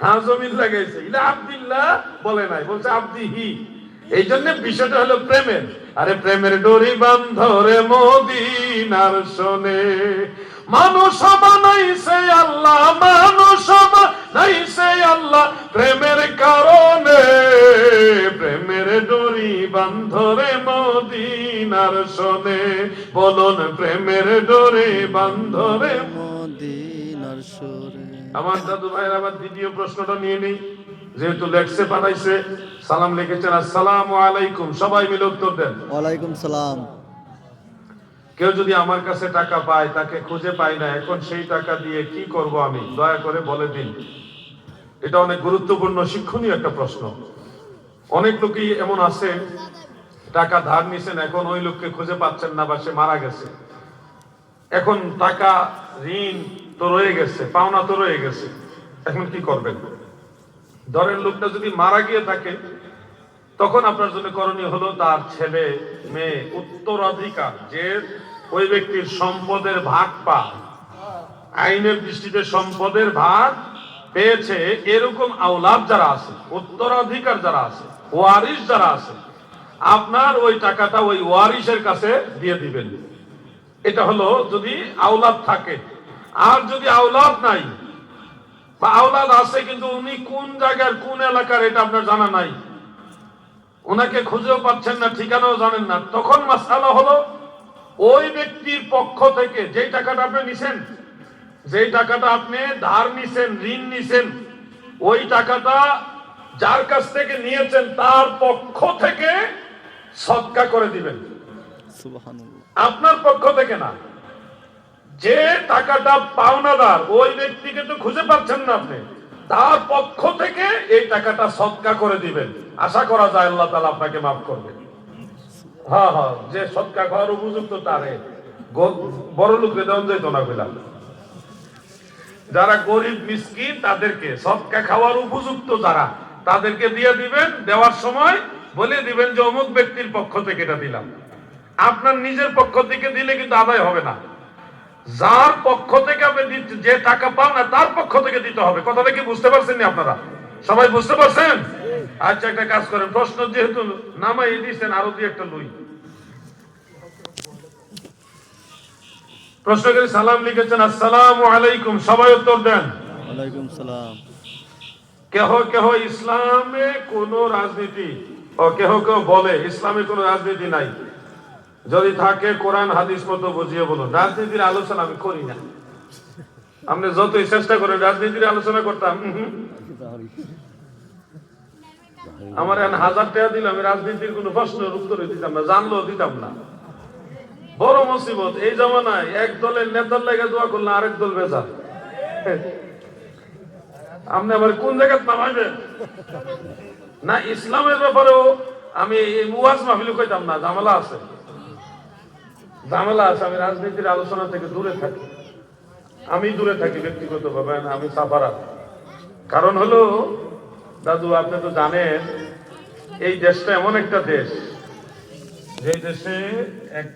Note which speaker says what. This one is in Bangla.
Speaker 1: হ্যাঁ এই জন্য বিষয়টা হলো প্রেমের। আরে প্রেমের ডোরি বান্ধরে মদিনার শোনে। মানুষ আল্লাহ মানুষ আল্লাহ। প্রেমের কারণে ডোরি বান্ধরে মদিনার শোনে বলুন প্রেমের ডোরি বান্ধরে
Speaker 2: মদিনার সুরে
Speaker 1: আমার দাদু ভাইয়ের আবার দ্বিতীয় প্রশ্নটা নিয়ে নেই। যেহেতু লেখছে পাঠাইছে। সালাম লিখেছেন আসসালামু আলাইকুম। সবাই মিলে উত্তর দেন।
Speaker 2: ওয়ালাইকুম সালাম।
Speaker 1: কেউ যদি আমার কাছে টাকা পায় তাকে খুঁজে পাই না এখন সেই টাকা দিয়ে কি করব আমি? দয়া করে বলে দিন। এটা অনেক গুরুত্বপূর্ণ শিক্ষণীয় একটা প্রশ্ন। অনেক লোকই এমন আছে, টাকা ধার নিছেন, এখন ওই লোককে খুঁজে পাচ্ছেন না বা সে মারা গেছে। এখন টাকা, ঋণ তো রয়ে গেছে, পাওনা তো রয়ে গেছে, এখন কি করবেন? ধরেন লোকটা যদি মারা গিয়ে থাকে, তখন আপনার জন্য করণীয় হলো তার ছেলে, মেয়ে, উত্তরাধিকার, যে ওই ব্যক্তির সম্পদের ভাগ পায়। আইনের দৃষ্টিতে সম্পদের ভাগ পেয়েছে এরকম আওলাদ যারা আছে, উত্তরাধিকার যারা আছে, ওয়ারিশ যারা আছে, আপনার ওই টাকাটা ওই ওয়ারিশের কাছে দিয়ে দিবেন। এটা হলো যদি আওলাদ থাকে। আর যদি আওলাদ নাই, বা আওলাদ আছে কিন্তু উনি কোন জায়গার, কোন এলাকার, এটা আপনার জানা নাই। ওনাকে খুঁজেও পাচ্ছেন না, ঠিকানাও জানেন না। তখন মাসালা হলো, ওই ব্যক্তির পক্ষ থেকে যেই টাকাটা আপনি নিছেন যেই টাকাটা আপনি ধার নিছেন ঋণ নিছেন ওই টাকাটা যার কাছ থেকে নিয়েছেন তার পক্ষ থেকে সৎকা করে দিবেন। আপনার পক্ষ থেকে না। যে টাকাটা পাওনাদার ওই ব্যক্তিকে তো খুঁজে পাচ্ছেন না আপনি। তার পক্ষ থেকে এই টাকাটা সৎকা করে দিবেন। আশা করা যায় আল্লাহ তালা আপনাকে মাফ করবে। হ্যাঁ হ্যাঁ যে সৎকা করার উপযুক্ত তারে। বড় লোককে দেওয়া যেত না যারা গরিব মিসকিন তাদেরকে সৎকা খাওয়ার উপযুক্ত যারা তাদেরকে দিয়ে দিবেন দেওয়ার সময় বলে দিবেন যে অমুক ব্যক্তির পক্ষ থেকে এটা দিলাম। আপনার নিজের পক্ষ থেকে দিলে কিন্তু আদায় হবে না। যার পক্ষ থেকে আপনি দিচ্ছেন, যে টাকা পান না তার পক্ষ থেকে দিতে হবে। কথাটা কি বুঝতে পারছেন আপনারা? সবাই বুঝতে পারছেন? আচ্ছা একটা কাজ করেন। প্রশ্ন যেহেতু নামাই দিয়েছেন আরও দুই একটা লুই। প্রশ্ন করে সালাম লিখেছেন আসসালাম আলাইকুম। সবাই উত্তর দেন।
Speaker 2: ওয়ালাইকুম সালাম।
Speaker 1: কেহ কেহ ইসলামে কোন রাজনীতি ও কেহ কেহ বলে ইসলামে কোন রাজনীতি নাই। যদি থাকে কোরআন হাদিস মতো বুঝিয়ে বলুন। রাজনীতির আলোচনা আমি করি না। আপনি যতই চেষ্টা করেন রাজনীতির আলোচনা করতাম। আমার এখন হাজার টাকা দিলে আমি রাজনীতির কোনো প্রশ্নের উত্তর দিতাম না জানলেও দিতাম না। মুসিবত, এই জামানায় এক দলের নেতার লেগে দোয়া করলে আরেক দল বেজার। আপনি আবার কোন জায়গায় নামাইবেন? না ইসলামের ব্যাপারেও আমি এই মাহফিল কইতাম না, ঝামেলা আছে। ঝামেলা আছে, আমি রাজনীতির আলোচনা থেকে দূরে থাকি। আমি দূরে থাকি ব্যক্তিগত ভাবে আমি সাফারা। কারণ হলো, দাদু, আপনি তো জানেন, এই দেশটা এমন একটা দেশ, যে দেশে এক